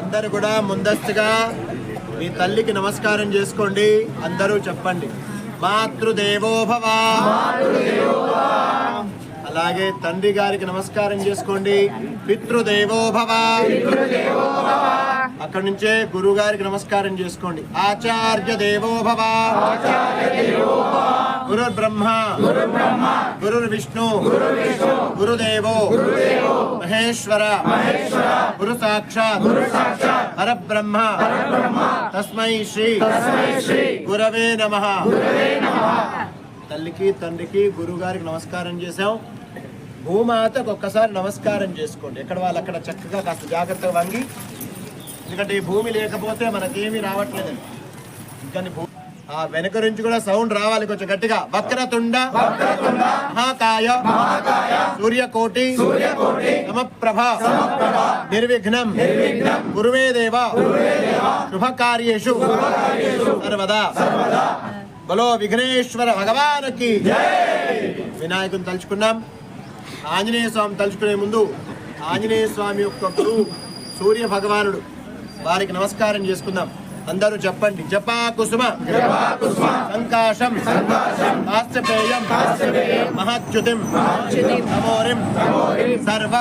అందరూ కూడా ముందస్తుగా మీ తల్లికి నమస్కారం చేసుకోండి. అందరూ చెప్పండి. మాతృదేవోభవా. అలాగే తండ్రి గారికి నమస్కారం చేసుకోండి. పితృదేవోభవా. అక్కడి నుంచే గురువు గారికి నమస్కారం చేసుకోండి. ఆచార్య దేవోభవ. గురు బ్రహ్మ గురు విష్ణు గురుదేవో మహేశ్వర గురు సాక్షాత్ పరబ్రహ్మ తస్మై శ్రీ గురవే నమ తల్లికి తండ్రికి గురువు గారికి నమస్కారం చేశాం. భూమాతకు ఒక్కసారి నమస్కారం చేసుకోండి. ఎక్కడ వాళ్ళు అక్కడ చక్కగా కాస్త జాగ్రత్తగా వంగి ఎందుకంటే ఈ భూమి లేకపోతే మనకేమీ రావట్లేదు ఇంకా భూ ఆ వెనక నుంచి కూడా సౌండ్ రావాలి కొంచెం గట్టిగా. వక్రతుండ మహాకాయ సూర్యకోటి సమప్రభ నిర్విఘ్నం గురువే దేవ శుభకార్యేషు సర్వదా. బలో విఘ్నేశ్వర భగవానికి వినాయకుని తలుచుకున్నాం. ఆంజనేయ స్వామి తలుచుకునే ముందు ఆంజనేయ స్వామి యొక్క గురువు సూర్య భగవానుడు వారికి నమస్కారం చేసుకుందాం. అందరూ చెప్పండి. జపా కుసుమ. సంకాశం. కాశ్యపేయం మహాచ్యుతిం. నమోరిం. సర్వ.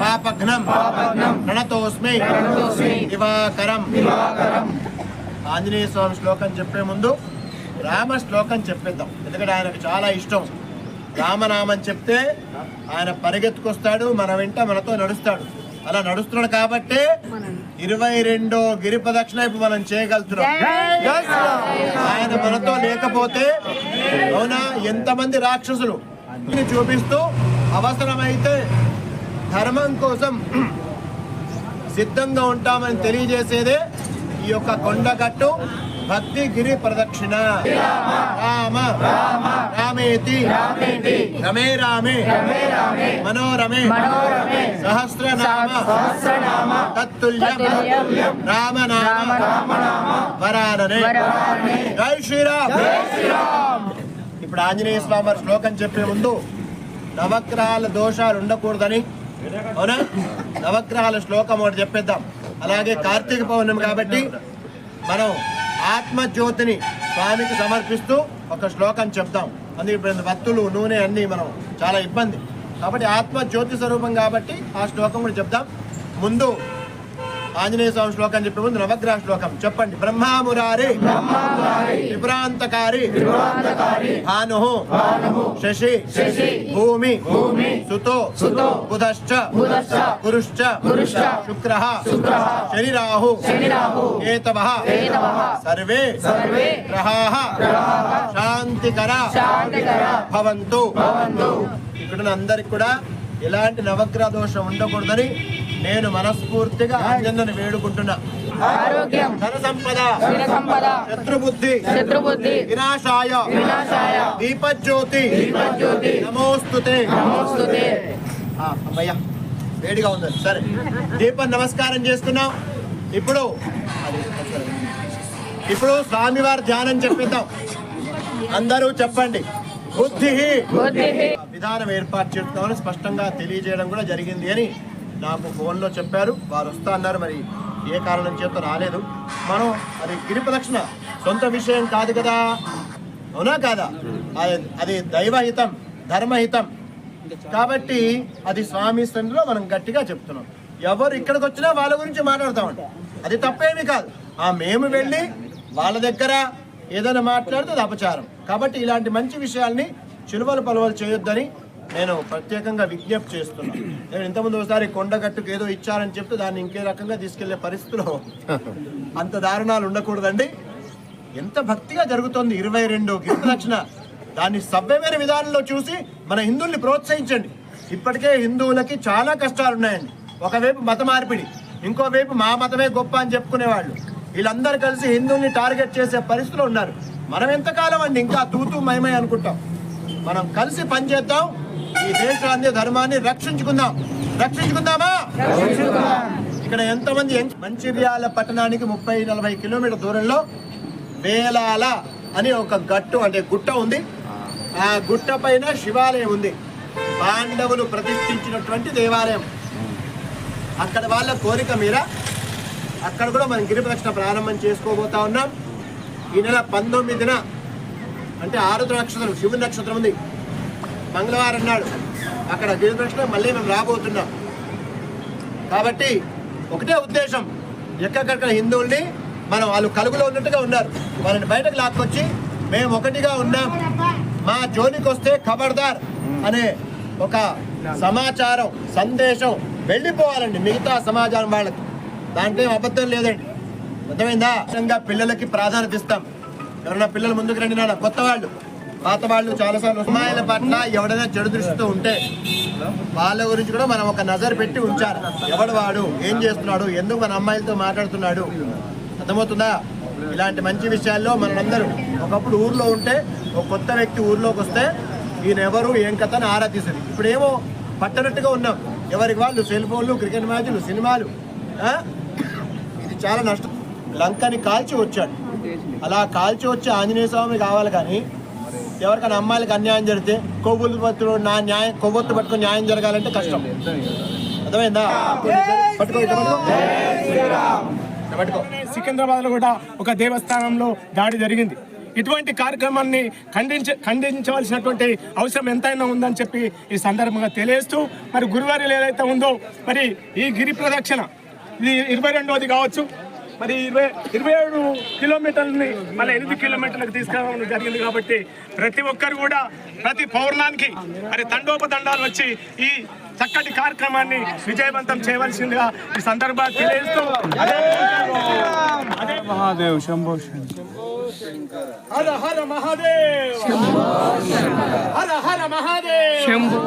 పాపఘ్నం. ప్రణతోస్మి దివాకరం. ఆంజనేయ స్వామి శ్లోకం చెప్పే ముందు రామ శ్లోకం చెప్పేద్దాం. ఎందుకంటే ఆయనకు చాలా ఇష్టం. రామనామం చెప్తే ఆయన పరిగెత్తుకొస్తాడు మన వెంట మనతో నడుస్తాడు. అలా నడుస్తున్నాడు కాబట్టే ఇరవై రెండో గిరి ప్రదక్షిణ ఇప్పుడు మనం చేయగలుగుతున్నాం. ఆయన మనతో లేకపోతే అవునా? ఎంతమంది రాక్షసులు చూపిస్తూ అవసరమైతే ధర్మం కోసం సిద్ధంగా ఉంటామని తెలియజేసేదే ఈ యొక్క కొండగట్టు భక్తి గిరి ప్రదక్షిణ. రామ రామేతి రమే రామే మనోరమే సహస్రనామ తత్తుల్యం రామనామ వరాననే. జై శ్రీరామ్. ఇప్పుడు ఆంజనేయ స్వామి శ్లోకం చెప్పే ముందు నవగ్రహాల దోషాలు ఉండకూడదని అవునా? నవగ్రహాల శ్లోకం ఒకటి చెప్పేద్దాం. అలాగే కార్తీక పౌర్ణమి కాబట్టి మనం ఆత్మజ్యోతిని స్వామికి సమర్పిస్తూ ఒక శ్లోకం చెప్తాం. అందుకే ఇప్పుడు నూనె అన్ని మనం చాలా ఇబ్బంది. కాబట్టి ఆత్మజ్యోతి స్వరూపం కాబట్టి ఆ శ్లోకం కూడా చెప్తాం. ముందు ఆంజనేయ స్వామి శ్లోకం చెప్పే ముందు నవగ్రహ శ్లోకం. చెప్పండి. బ్రహ్మామురారి. త్రిపురాంతకారి భాను శశి. భూమి. సుతో. బుధశ్చ. గురుశ్చ శుక్ర. శనిరాహు. కేతవ. సర్వే. గ్రహాః. శాంతికర. భవంతు. ఇక్కడ అందరికి కూడా ఎలాంటి నవగ్రహ దోషం ఉండకూడదని నేను మనస్ఫూర్తిగా ఆంజన్నని వేడుకుంటున్నా. ఆరోగ్యం. ధన సంపద స్థిర సంపద శత్రుబుద్ధి. శత్రుబుద్ధి. వినాశాయ. వినాశాయ. దీపజ్యోతి. నమోస్తుతే. నమోస్తుతే. ఆ, అమ్మయ్య వేడిగా ఉంది. సరే. దీపం నమస్కారం చేసుకున్నాం ఇప్పుడు ఇప్పుడు స్వామివారి ధ్యానం చెప్పిద్దాం. అందరూ చెప్పండి. బుద్ధి విధానం ఏర్పాటు చేస్తామని స్పష్టంగా తెలియజేయడం కూడా జరిగింది అని నాకు ఫోన్లో చెప్పారు. వారు వస్తా అన్నారు. మరి ఏ కారణం చేత రాలేదు. మనం అది గిరి ప్రదక్షిణ సొంత విషయం కాదు కదా? అవునా కాదా? అది- అది దైవహితం ధర్మహితం. కాబట్టి అది స్వామి సన్నిధిలో మనం గట్టిగా చెప్తున్నాం. ఎవరు ఇక్కడికి వచ్చినా వాళ్ళ గురించి మాట్లాడతామండి అది తప్పేమీ కాదు. ఆ మేము వెళ్ళి వాళ్ళ దగ్గర ఏదైనా మాట్లాడితే అది అపచారం. కాబట్టి ఇలాంటి మంచి విషయాల్ని చిలువలు పలువలు చేయొద్దని నేను ప్రత్యేకంగా విజ్ఞప్తి చేస్తున్నాను నేను ఇంతకుముందు ఒకసారి కొండగట్టుకు ఏదో ఇచ్చారని చెప్తే దాన్ని ఇంకే రకంగా తీసుకెళ్ళే పరిస్థితిలో అంత దారుణాలు ఉండకూడదండి. ఎంత భక్తిగా జరుగుతోంది ఇరవై రెండు గిరిప్రదక్షిణ దాన్ని సభ్యమైన విధానంలో చూసి మన హిందువుల్ని ప్రోత్సహించండి. ఇప్పటికే హిందువులకి చాలా కష్టాలు ఉన్నాయండి ఒకవైపు మత మార్పిడి ఇంకోవైపు మా మతమే గొప్ప అని చెప్పుకునేవాళ్ళు. వీళ్ళందరూ కలిసి హిందువుల్ని టార్గెట్ చేసే పరిస్థితిలో ఉన్నారు. మనం ఎంతకాలం అండి ఇంకా తూతూ మయమై అనుకుంటాం? మనం కలిసి పనిచేద్దాం ఈ దేశాన్ని ధర్మాన్ని రక్షించుకుందాం. రక్షించుకుందామా? ఇక్కడ ఎంతమంది మంచిర్యాల పట్టణానికి ముప్పై నలభై కిలోమీటర్ దూరంలో వేలాల అని ఒక గట్టు అంటే గుట్ట ఉంది. ఆ గుట్ట పైన శివాలయం ఉంది. పాండవులు ప్రతిష్ఠించినటువంటి దేవాలయం. అక్కడ వాళ్ళ కోరిక మీర అక్కడ కూడా మనం గిరి ప్రదక్షిణ ప్రారంభం చేసుకోబోతా ఉన్నాం. ఈ నెల పంతొమ్మిదిన అంటే ఆరుద్ర నక్షత్రం శివుని నక్షత్రం ఉంది. మంగళవారం నాడు అక్కడ గిరి మళ్ళీ మేము రాబోతున్నాం. కాబట్టి ఒకటే ఉద్దేశం ఎక్కడికక్కడ హిందువుల్ని మనం వాళ్ళు కలుగులో ఉన్నట్టుగా ఉన్నారు. వాళ్ళని బయటకు లాక్కొచ్చి మేము ఒకటిగా ఉన్నాం. మా జోలికి వస్తే ఖబర్దార్ అనే ఒక సమాచారం సందేశం వెళ్ళిపోవాలండి మిగతా సమాచారం వాళ్ళకి. దాంట్లో ఏం అబద్ధం లేదండి. అర్థమైందా? పిల్లలకి ప్రాధాన్యత ఇస్తాం. ఎవరైనా పిల్లలు ముందుకు రండి నాన్న కొత్త వాళ్ళు పాత వాళ్ళు చాలాసార్లు అమ్మాయిల పట్ల ఎవడైనా చెడు దృష్టితో ఉంటే వాళ్ళ గురించి కూడా మనం ఒక నజర్ పెట్టి ఉంచాలి. ఎవడు వాడు? ఏం చేస్తున్నాడు? ఎందుకు మన అమ్మాయిలతో మాట్లాడుతున్నాడు? అర్థమవుతుందా? ఇలాంటి మంచి విషయాల్లో మనందరూ ఒకప్పుడు ఊర్లో ఉంటే ఒక కొత్త వ్యక్తి ఊర్లోకి వస్తే ఈయన ఎవరు ఏం కథ అని ఆరా తీసేది. పట్టనట్టుగా ఉన్నాం. ఎవరికి వాళ్ళు సెల్ ఫోన్లు క్రికెట్ మ్యాచ్లు సినిమాలు ఇది చాలా నష్టం. లంకని కాల్చి వచ్చాడు. అలా కాల్చి వచ్చే ఆంజనేయ స్వామి కావాలి కానీ ఎవరికైనా అమ్మాయిలకు అన్యాయం జరిగితే కొవ్వులు పత్రులు నా న్యాయం కొవ్వొత్తు పట్టుకుని న్యాయం జరగాలంటే కష్టం. అర్థమైందా? పట్టుకో పట్టుకో. సికింద్రాబాద్లో కూడా ఒక దేవస్థానంలో దాడి జరిగింది. ఇటువంటి కార్యక్రమాన్ని ఖండించ ఖండించవలసినటువంటి అవసరం ఎంతైనా ఉందని చెప్పి ఈ సందర్భంగా తెలియజేస్తూ మరి గురువారం ఏదైతే ఉందో మరి ఈ గిరి ప్రదక్షిణ ఇది ఇరవై రెండవది కావచ్చు. మరి ఇరవై ఇరవై ఏడు కిలోమీటర్లని మళ్ళీ ఎనిమిది కిలోమీటర్లకు తీసుకురావడం జరిగింది కాబట్టి ప్రతి ఒక్కరు కూడా ప్రతి పౌర్ణానికి మరి తండోపతండాలు వచ్చి ఈ చక్కటి కార్యక్రమాన్ని విజయవంతం చేయవలసిందిగా ఈ సందర్భంగా తెలియజేస్తూ మహాదేవ్ శంభో హర హర మహాదేవ్! హర హర మహాదేవ్! శంభో